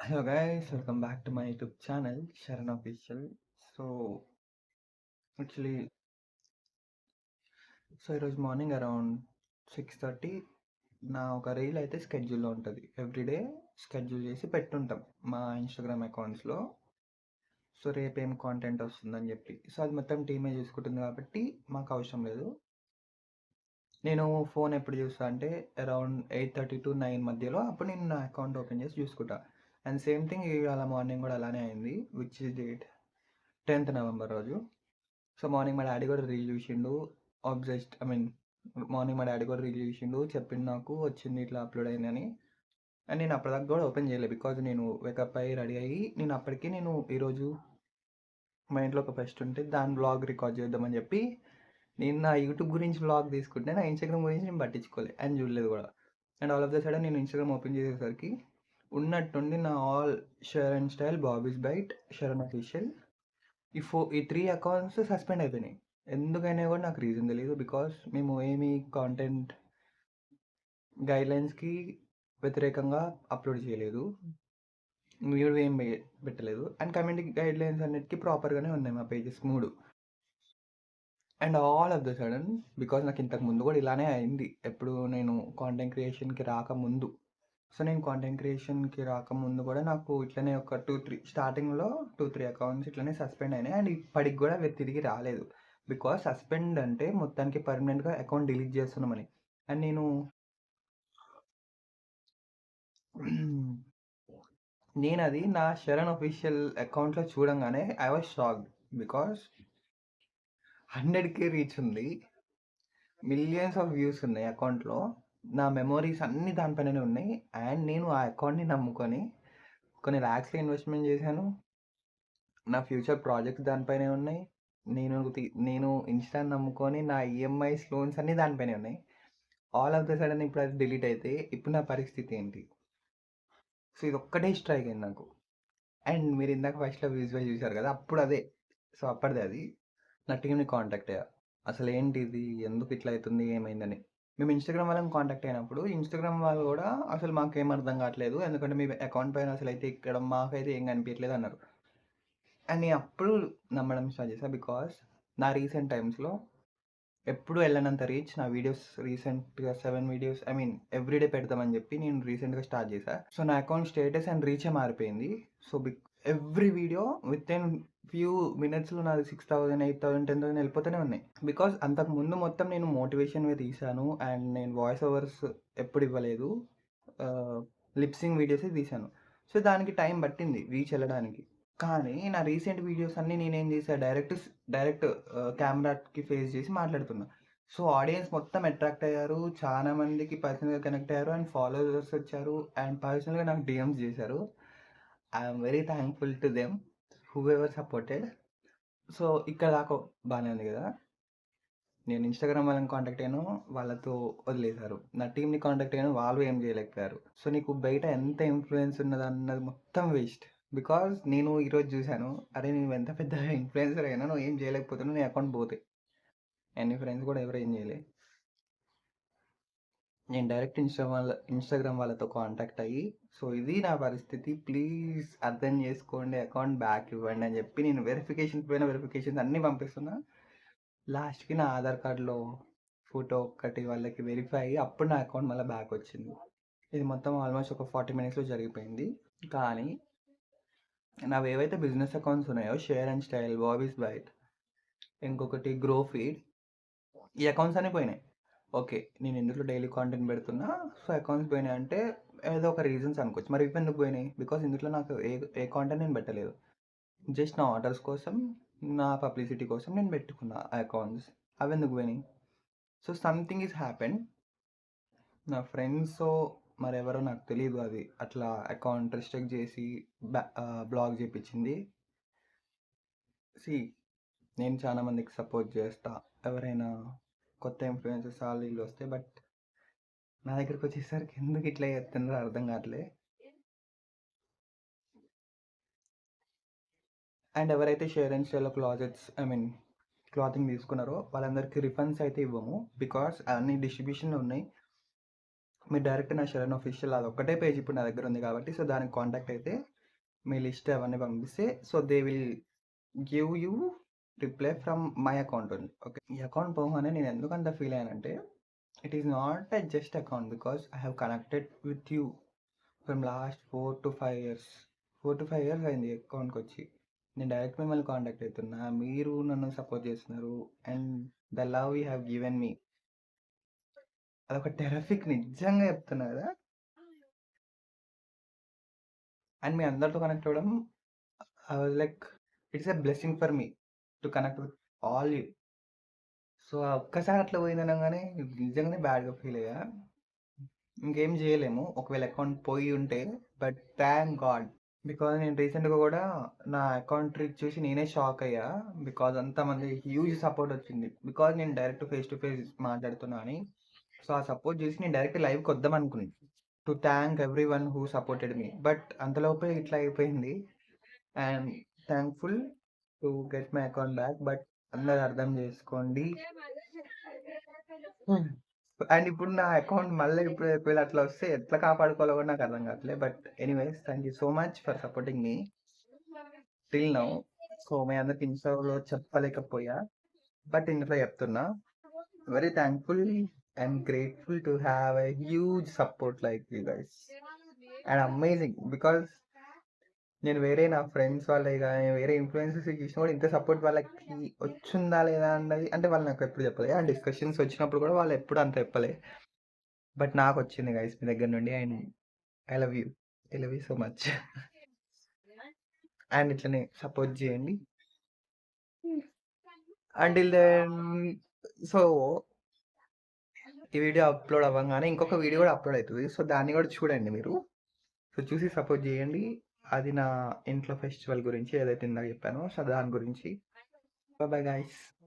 Hello guys welcome back to my YouTube channel Sharan official so actually so ఈరోజు morning around six thirty నా ఒక reel అయితే స్కెడ్యూల్లో ఉంటుంది. Everyday schedule చేసి పెట్టుంటాం మా ఇన్స్టాగ్రామ్ అకౌంట్స్లో సో రేపు ఏం కాంటెంట్ వస్తుందని చెప్పి. సో అది మొత్తం టీమే చూసుకుంటుంది కాబట్టి మాకు అవసరం లేదు. నేను ఫోన్ ఎప్పుడు చూస్తా అంటే around eight thirty to nine మధ్యలో అప్పుడు నేను నా అకౌంట్ ఓపెన్ చేసి చూసుకుంటాను అండ్ సేమ్ థింగ్ ఇవాళ మార్నింగ్ కూడా అలానే అయింది which is date tenth November రోజు. సో మార్నింగ్ మా డాడీ కూడా రీల్ చూసిండు ఆబ్జెస్ట్ ఐ మీన్ మార్నింగ్ మా డాడీ కూడా రీల్ చూసిండు చెప్పిండు నాకు వచ్చింది ఇట్లా అప్లోడ్ అయిందని అండ్ నేను అప్పటిదాకా కూడా ఓపెన్ చేయలేదు బికాజ్ నేను వేకప్ అయ్యి రెడీ అయ్యి నేను అప్పటికి నేను ఈరోజు మా ఇంట్లో ఒక ఫెస్ట్ ఉంటే దాని బ్లాగ్ రికార్డ్ చేద్దామని చెప్పి నేను నా యూట్యూబ్ గురించి బ్లాగ్ తీసుకుంటే నా ఇన్స్టాగ్రామ్ గురించి నేను పట్టించుకోలేదు అండ్ చూడలేదు కూడా. And all of the sudden నేను ఇన్స్టాగ్రామ్ ఓపెన్ చేసేసరికి ఉన్నట్టుండి నా all share and style Bobby's bite Sharan official ఈ ఫో ఈ త్రీ అకౌంట్స్ సస్పెండ్ అయిపోయినాయి. ఎందుకైనా కూడా నాకు రీజన్ తెలియదు బికాస్ మేము ఏమి కాంటెంట్ గైడ్లైన్స్కి వ్యతిరేకంగా అప్లోడ్ చేయలేదు. మీరు ఏం పెట్టలేదు. అండ్ కమ్యూనిటీ గైడ్లైన్స్ అన్నిటికీ ప్రాపర్గానే ఉన్నాయి మా పేజెస్ మూడు. And all of the sudden because నాకు ఇంతకు ముందు కూడా ఇలానే అయింది. ఎప్పుడు నేను కాంటెంట్ క్రియేషన్కి రాకముందు. సో నేను కాంటెంట్ క్రియేషన్కి రాకముందు కూడా నాకు ఇట్లనే ఒక టూ త్రీ స్టార్టింగ్లో టూ త్రీ అకౌంట్స్ ఇట్లనే సస్పెండ్ అయినాయి. అండ్ ఇప్పటికి కూడా అవి తిరిగి రాలేదు. బికాస్ సస్పెండ్ అంటే మొత్తానికి పర్మనెంట్గా అకౌంట్ డిలీట్ చేస్తున్నామని అండ్ నేను నేను అది నా శరణ్ అఫీషియల్ అకౌంట్లో చూడంగానే ఐ వాజ్ షాక్డ్ బికాస్ హండ్రెడ్కి రీచ్ ఉంది. మిలియన్స్ ఆఫ్ వ్యూస్ ఉన్నాయి అకౌంట్లో నా మెమోరీస్ అన్నీ దానిపైననే ఉన్నాయి. అండ్ నేను ఆ అకౌంట్ని నమ్ముకొని కొన్ని ల్యాక్స్లో ఇన్వెస్ట్మెంట్ చేశాను. నా ఫ్యూచర్ ప్రాజెక్ట్స్ దానిపైనే ఉన్నాయి. నేను తి- నేను ఇన్స్టా నమ్ముకొని నా ఈఎంఐస్ లోన్స్ అన్నీ దానిపైనే ఉన్నాయి. ఆల్ ఆఫ్ ద సడన్ ఇప్పుడు అది డిలీట్ అయితే ఇప్పుడు నా పరిస్థితి ఏంటి? సో ఇది ఒక్కటే స్ట్రైక్ అయింది నాకు. అండ్ మీరు ఇందాక ఫస్ట్లో విజువల్ చూశారు కదా అప్పుడు అదే. సో అప్పటిదే అది. నా టీంని కాంటాక్ట్ అయ్యా. అసలు ఏంటి ఇది ఎందుకు ఇట్లా అవుతుంది? ఏమైందని. మేము ఇన్స్టాగ్రామ్ వాళ్ళని కాంటాక్ట్ అయినప్పుడు ఇన్స్టాగ్రామ్ వాళ్ళు కూడా అసలు మాకు అర్థం కావట్లేదు. ఎందుకంటే మీ అకౌంట్ పైన అసలు అయితే ఇక్కడ మాకైతే ఏం కనిపించట్లేదు అన్నారు. అండ్ నేను అప్పుడు నమ్మడం స్టార్ట్ చేశాను బికాస్ నా రీసెంట్ టైమ్స్లో ఎప్పుడు వెళ్ళనంత రీచ్ నా వీడియోస్ రీసెంట్గా seven videos I mean everyday పెడతామని చెప్పి నేను రీసెంట్గా స్టార్ట్ చేశాను సో నా అకౌంట్ స్టేటస్ అండ్ రీచే మారిపోయింది. So big every video with in few మినిట్స్లో నాది six thousand eight thousand ten thousand వెళ్ళిపోతూనే ఉన్నాయి. బికాస్ అంతకు ముందు మొత్తం నేను మోటివేషన్వే తీశాను అండ్ నేను వాయిస్ ఓవర్స్ ఎప్పుడు ఇవ్వలేదు. లిప్సింగ్ వీడియోసే తీశాను. సో దానికి టైం పట్టింది రీచ్ వెళ్ళడానికి. కానీ నా రీసెంట్ వీడియోస్ అన్నీ నేనేం చేశాను డైరెక్ట్ డైరెక్ట్ కెమెరాకి ఫేస్ చేసి మాట్లాడుతున్నా. సో ఆడియన్స్ మొత్తం అట్రాక్ట్ అయ్యారు. చాలా మందికి పర్సనల్గా కనెక్ట్ అయ్యారు అండ్ ఫాలోవర్స్ వచ్చారు అండ్ పర్సనల్గా నాకు డిఎమ్స్ చేశారు. I'm very thankful to them who ever supported so ఇక్కడ దాకా బాగానే ఉంది కదా? నేను ఇన్స్టాగ్రామ్ వాళ్ళని కాంటాక్ట్ అయ్యాను వాళ్ళతో వదిలేశారు. నా టీంని కాంటాక్ట్ అయ్యాను వాళ్ళు ఏం చేయలేకపోయారు. సో నీకు బయట ఎంత ఇన్ఫ్లుయెన్స్ ఉన్నది అన్నది మొత్తం వేస్ట్ బికాజ్ నేను ఈరోజు చూశాను అరే నేను ఎంత పెద్ద ఇన్ఫ్లుయెన్సర్ అయినా నువ్వు ఏం చేయలేకపోతున్నావు నీ అకౌంట్ పోతే. అండ్ ఫ్రెండ్స్ కూడా ఎవరు ఏం చేయలే. నేను డైరెక్ట్ ఇన్స్టా వాళ్ళ ఇన్స్టాగ్రామ్ వాళ్ళతో కాంటాక్ట్ అయ్యి సో ఇది నా పరిస్థితి. ప్లీజ్ అర్థం చేసుకోండి అకౌంట్ బ్యాక్ ఇవ్వండి అని చెప్పి నేను వెరిఫికేషన్ పోయిన వెరిఫికేషన్స్ అన్నీ పంపిస్తున్నా. లాస్ట్కి నా ఆధార్ కార్డులో ఫోటో ఒక్కటి వాళ్ళకి వెరిఫై అయ్యి అప్పుడు నా అకౌంట్ మళ్ళీ బ్యాక్ వచ్చింది. ఇది మొత్తం ఆల్మోస్ట్ ఒక ఫార్టీ మినిట్స్లో జరిగిపోయింది. కానీ నావి ఏవైతే బిజినెస్ అకౌంట్స్ ఉన్నాయో share and style Bobby's bite ఇంకొకటి గ్రో ఫీడ్ ఈ అకౌంట్స్ అన్నీ పోయినాయి. ఓకే నేను ఇందులో డైలీ కాంటెంట్ పెడుతున్నా? సో అకౌంట్స్ పోయినాయి అంటే ఏదో ఒక రీజన్స్ అనుకోవచ్చు. మరి ఇవి ఎందుకు పోయినాయి? బికాస్ ఇందులో నాకు ఏ ఏ కాంటెంట్ నేను పెట్టలేదు. జస్ట్ నా ఆర్డర్స్ కోసం నా పబ్లిసిటీ కోసం నేను పెట్టుకున్నా అకౌంట్స్ అవి ఎందుకు పోయినాయి? సో సంథింగ్ ఈజ్ హ్యాపెన్ నా ఫ్రెండ్స్ మరెవరో నాకు తెలియదు అది. అట్లా అకౌంట్ రిస్ట్రిక్ట్ చేసి బ్లాగ్ చేపించింది. సి నేను చాలా మందికి సపోర్ట్ చేస్తా. ఎవరైనా కొత్త ఇన్ఫ్లుయెన్సెస్ వాళ్ళు వస్తే బట్ నా దగ్గరికి వచ్చేసరికి ఎందుకు ఇట్లా చేస్తున్నారో అర్థం కావట్లే. అండ్ ఎవరైతే షేర్ అండ్ స్టైల్లో క్లాజెట్స్ ఐ మీన్ క్లాతింగ్ తీసుకున్నారో వాళ్ళందరికీ రిఫండ్స్ అయితే ఇవ్వము. బికాస్ అన్ని డిస్ట్రిబ్యూషన్లో ఉన్నాయి. మీరు డైరెక్ట్ నా శరణ్ ఆఫీషియల్ అది ఒక్కటే పేజ్ ఇప్పుడు నా దగ్గర ఉంది కాబట్టి సో దానికి కాంటాక్ట్ అయితే మీ లిస్ట్ అవన్నీ పంపిస్తే so they will give you reply from my account ఉంది ఓకే. ఈ అకౌంట్ పోగానే నేను ఎందుకంత feel అయ్యానంటే it is not a just account because I have connected with you from last four to five years four to five years అయింది అకౌంట్కి వచ్చి. నేను direct మిమ్మల్ని కాంటాక్ట్ అవుతున్నా మీరు నన్ను సపోర్ట్ చేస్తున్నారు and the love you have given me అదొక టెరఫిక్ నిజంగా చెప్తున్నా కదా. అండ్ మీ అందరితో కనెక్ట్ అవ్వడం I was like it's a blessing for me to connect with all you so ఒక్కసారి అట్లా పోయింది అనగానే నిజంగానే బ్యాడ్గా ఫీల్ అయ్యా. ఇంకేం చేయలేము. ఒకవేళ అకౌంట్ పోయి ఉంటే బట్ థ్యాంక్ గాడ్. బికాజ్ నేను రీసెంట్గా కూడా నా అకౌంట్ రీచ్ చూసి నేనే షాక్ అయ్యా. బికాజ్ అంతమంది హ్యూజ్ సపోర్ట్ వచ్చింది. బికాజ్ నేను డైరెక్ట్ ఫేస్ టు ఫేస్ మాట్లాడుతున్నా అని. సో ఆ సపోర్ట్ చూసి నేను డైరెక్ట్ లైవ్కి వద్దాం అనుకున్నాను to thank every one who supported me. But అంతలోపే ఇట్లా అయిపోయింది. And thankful to get my account back. But అందరు అర్థం చేసుకోండి. అండ్ ఇప్పుడు నా అకౌంట్ మళ్ళీ ఇప్పుడు ఒకవేళ అట్లా వస్తే ఎట్లా కాపాడుకోవాలో కూడా నాకు అర్థం కావట్లేదు but anyways thank you so much for supporting me. Till now so మీ అందరికి ఇన్స్టాలో చెప్పలేకపోయా. బట్ ఇంట్లో చెప్తున్నా. Very thankful and grateful to have a huge support like you guys and amazing because నేను వేరే నా ఫ్రెండ్స్ వాళ్ళే కానీ వేరే ఇన్ఫ్లుయెన్సెస్ చూసినా కూడా ఇంత సపోర్ట్ వాళ్ళకి వచ్చిందా లేదా అన్నది అంటే వాళ్ళు నాకు ఎప్పుడు చెప్పలే. ఆ డిస్కషన్స్ వచ్చినప్పుడు కూడా వాళ్ళు ఎప్పుడు అంత చెప్పలే. బట్ నాకు వచ్చింది గైస్ మీ దగ్గర నుండి and I love you I love you so much and ఇట్లనే సపోర్ట్ చేయండి. అండ్ దెన్ సో ఈ వీడియో అప్లోడ్ అవ్వగానే ఇంకొక వీడియో కూడా అప్లోడ్ అవుతుంది. సో దాన్ని కూడా చూడండి మీరు. సో చూసి సపోర్ట్ చేయండి. అది నా ఇంట్లో ఫెస్టివల్ గురించి ఏదైతే ఇందాక చెప్పానో సో దాని గురించి. Bye guys